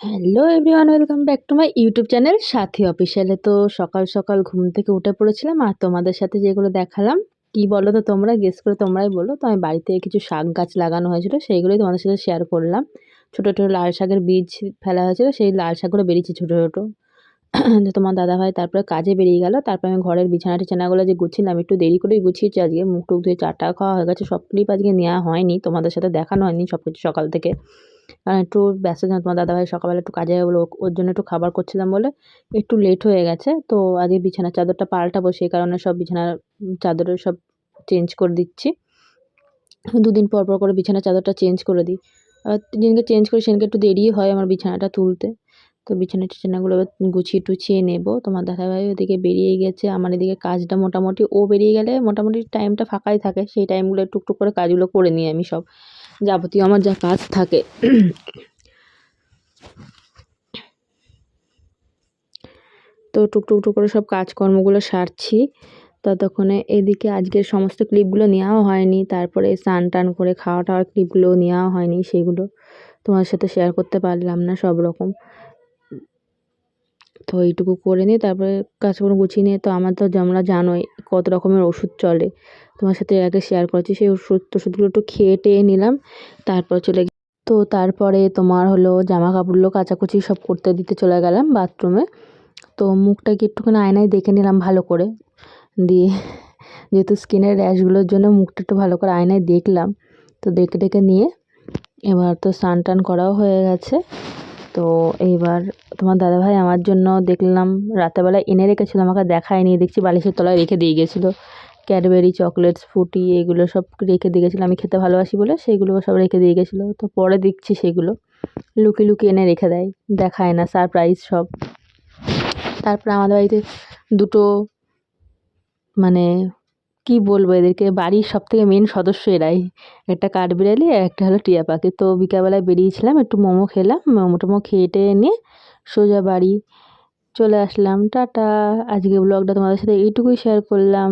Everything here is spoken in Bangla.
Hello everyone welcome back to my YouTube channel Sathi অফিসিয়ালে তো সকাল সকাল ঘুম থেকে উঠে পড়েছিলাম আর তোমাদের সাথে যেগুলো দেখালাম, কি বলো তো তোমরা গেস করে তোমরাই বলো। তো আমি বাড়িতে কিছু শাক গাছ লাগানো হয়েছিল, সেইগুলোই তোমাদের সাথে শেয়ার করলাম। ছোটো ছোটো লাল শাকের বীজ ফেলা হয়েছিল, সেই লাল শাকগুলো বেরিয়েছে ছোটো ছোটো। তো তোমার দাদাভাই তারপরে কাজে বেরিয়ে গেল, তারপরে আমি ঘরের বিছানা টিছানাগুলো যে গুছিলাম, একটু দেরি করেই গুছিয়েছি আজকে। মুখ টুক ধুয়ে চারটা খাওয়া হয়ে গেছে, সব ক্লিপ আজকে নেওয়া হয়নি, তোমাদের সাথে দেখানো হয়নি সব কিছু সকাল থেকে। কারণ একটু ব্যস্ত ছিলাম, তোমার দাদাভাই সকালবেলা একটু কাজে বলে ওর জন্য একটু খাবার করছিলাম বলে একটু লেট হয়ে গেছে। তো আজকে বিছানার চাদরটা পাল্টাবো, সেই কারণে সব বিছানার চাদরের সব চেঞ্জ করে দিচ্ছি। দুদিন পর পর করে বিছানার চাদরটা চেঞ্জ করে দিই। যেদিনকে চেঞ্জ করি, সেদিনকে একটু দেরি হয় আমার বিছানাটা তুলতে। তো বিছানা টিছানাগুলো গুছিয়ে টুছিয়ে নেব। তোমার দাদাভাই ওদিকে বেরিয়ে গেছে, আমার এদিকে কাজটা মোটামুটি, ও বেরিয়ে গেলে মোটামুটি টাইমটা ফাঁকাই থাকে। সেই টাইমগুলো টুকটুক করে কাজগুলো করে নিই আমি সব। যাবতীয় আমার যা কাজ থাকে। তো টুকটুক টুক করে সব কাজকর্মগুলো সারছি। ততক্ষণে এদিকে আজকের সমস্ত ক্লিপগুলো নেওয়াও হয়নি। তারপরে স্নান টান করে খাওয়া টাওয়ার ক্লিপগুলো নেওয়াও হয়নি। সেগুলো তোমার সাথে শেয়ার করতে পারলাম না সব রকম। তো এইটুকু করে নিয়ে তারপরে কাজকর্ম গুছিয়ে নিয়ে, তো আমার তো তোমরা জানোই কত রকমের ওষুধ চলে। তোমার সাথে আগে শেয়ার করেছি, সেই ওষুধ টষুধগুলো একটু খেয়ে টেয়ে নিলাম, তারপর চলে তো তারপরে তোমার হলো জামা কাপড়গুলো কাচাকুচি সব করতে দিতে চলে গেলাম বাথরুমে তো মুখটাকে একটুখানি আয়নায় দেখে নিলাম ভালো করে, দিয়ে যেহেতু স্কিনের র্যাশগুলোর জন্য মুখটা একটু ভালো করে আয়নায় দেখলাম, তো দেখে দেখে নিয়ে এবার তো স্নান টান করাও হয়ে গেছে। তো এইবার তোমার দাদাভাই আমার জন্য দেখলাম রাতেরবেলা এনে রেখেছিলো, আমাকে দেখায়নি, দেখছি বালিশের তলায় রেখে দিয়ে গেছিল। ক্যাডবেরি, চকলেটস, ফুটি এগুলো সব রেখে দিয়ে গেছিল। আমি খেতে ভালোবাসি বলে সেইগুলো সব রেখে দিয়ে গেছিল। তো পরে দেখছি সেগুলো। লুকিয়ে লুকিয়ে এনে রেখে দেয়। দেখায় না সারপ্রাইজ সব। তারপর আমাদের বাড়িতে দুটো মানে কি বলব এদেরকে? বাড়ির সব থেকে মেন সদস্য এরাই। একটা কাঠবিড়ালি আর একটা হলো টিয়া পাখি। তো বিকালবেলায় বেরিয়েছিলাম, একটু মোমো খেলাম। মোমো টোমো খেয়ে টেয়ে নিয়ে সোজা বাড়ি চলে আসলাম। টাটা! আজকে ব্লগটা তোমাদের সাথে এইটুকুই শেয়ার করলাম।